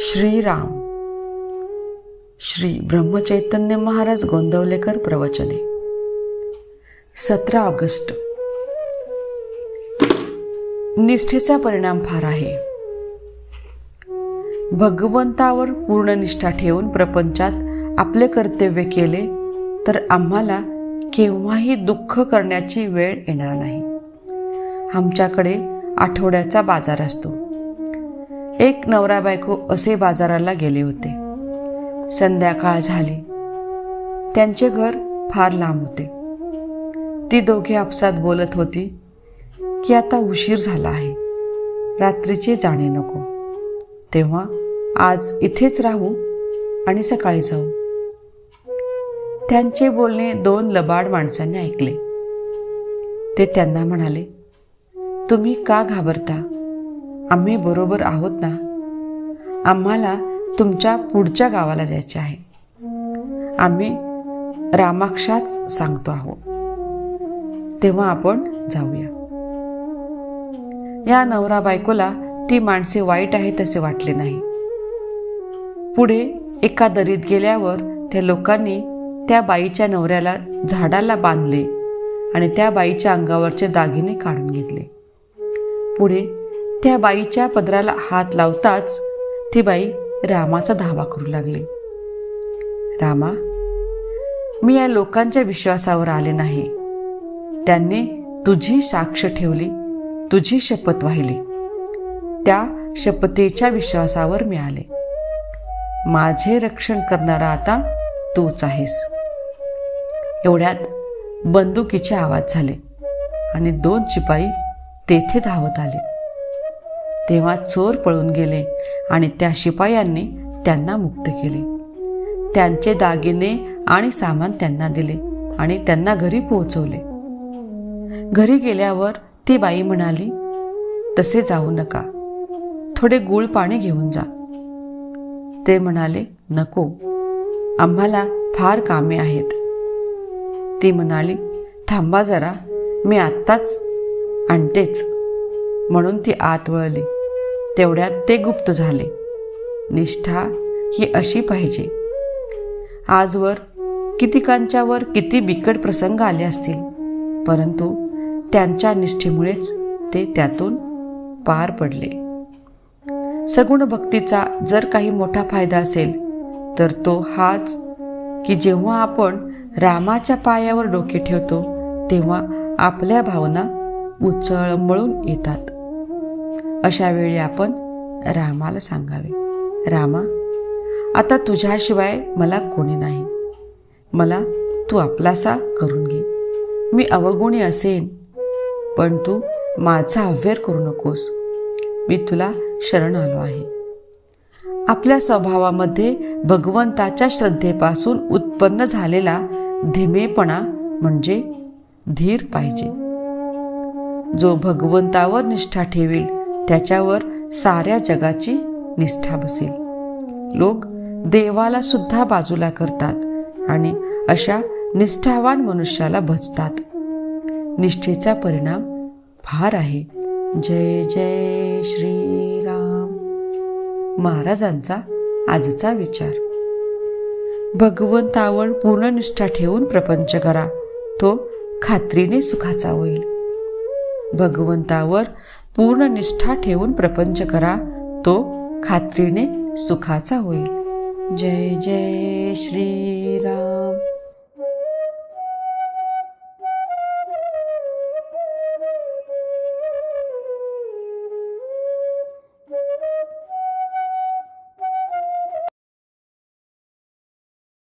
श्रीराम. श्री ब्रह्मचैतन्य महाराज गोंदवलेकर प्रवचने. सतरा ऑगस्ट. निष्ठेचा परिणाम फार आहे. भगवंतावर पूर्ण निष्ठा ठेवून प्रपंचात आपले कर्तव्य केले तर आम्हाला केव्हाही दुःख करण्याची वेळ येणार नाही. आमच्याकडे आठवड्याचा बाजार असतो. एक नवरा बायको असे बाजाराला गेले होते. संध्याकाळ झाली. त्यांचे घर फार लांब होते. ती दोघे आपसात बोलत होती की आता उशीर झाला आहे. रात्रीचे जाणे नको. तेव्हा आज इथेच राहू आणि सकाळी जाऊ. त्यांचे बोलणे दोन लबाड माणसांनी ऐकले. ते त्यांना म्हणाले तुम्ही का घाबरता? आम्ही बरोबर आहोत ना? आम्हाला तुमच्या पुढच्या गावाला जायचे आहे. आम्ही रामाक्षाच सांगतो आहोत. तेव्हा आपण जाऊया. या नवरा बायकोला ती माणसे वाईट आहेत असे वाटले नाही. पुढे एका दरीत गेल्यावर त्या लोकांनी त्या बाईच्या नवऱ्याला झाडाला बांधले आणि त्या बाईच्या अंगावरचे दागिने काढून घेतले. पुढे त्या बाईच्या पदराला हात लावताच ती बाई रामाचा धावा करू लागली. रामा मी या लोकांच्या विश्वासावर आले नाही. त्यांनी तुझी साक्ष ठेवली तुझी शपथ वाहिली. त्या शपथेच्या विश्वासावर मी आले. माझे रक्षण करणारा आता तूच आहेस. एवढ्यात बंदुकीचे आवाज झाले आणि दोन शिपाई तेथे धावत आले. तेव्हा चोर पळून गेले आणि त्या शिपायांनी त्यांना मुक्त केले. त्यांचे दागिने आणि सामान त्यांना दिले आणि त्यांना घरी पोहोचवले. घरी गेल्यावर ती बाई म्हणाली तसे जाऊ नका. थोडे गुळ पाणी घेऊन जा. ते म्हणाले नको. आम्हाला फार कामे आहेत. ती म्हणाली थांबा जरा. मी आत्ताच आणतेच. म्हणून ती आत वळली. तेवढ्यात ते गुप्त झाले. निष्ठा ही अशी पाहिजे. आजवर कितीकांच्यावर किती बिकट प्रसंग आले असतील परंतु त्यांच्या निष्ठेमुळेच ते त्यातून पार पडले. सगुण भक्तीचा जर काही मोठा फायदा असेल तर तो हाच की जेव्हा आपण रामाच्या पायावर डोके ठेवतो तेव्हा आपल्या भावना उचळमळून येतात. अशावेळी आपण रामाला सांगावे. रामा आता तुझ्याशिवाय मला कोणी नाही. मला तू आपलासा करून घे. मी अवगुणी असेन पण तू माझा अव्यर करू नकोस. मी तुला शरण आलो आहे. आपल्या स्वभावामध्ये भगवंताच्या श्रद्धेपासून उत्पन्न झालेला धीमेपणा म्हणजे धीर पाहिजे. जो भगवंतावर निष्ठा ठेवेल त्याच्यावर साऱ्या जगाची निष्ठा बसेल. लोक देवाला सुद्धा बाजूला करतात आणि अशा निष्ठावान मनुष्याला भजतात. निष्ठेचा परिणाम फार आहे. जय जय श्रीराम. महाराजांचा आजचा विचार. भगवंतावर पूर्ण निष्ठा ठेवून प्रपंच करा. तो खात्रीने सुखाचा होईल. भगवंतावर पूर्ण निष्ठा ठेवून प्रपंच करा. तो खात्रीने सुखाचा होईल. जय जय श्रीराम.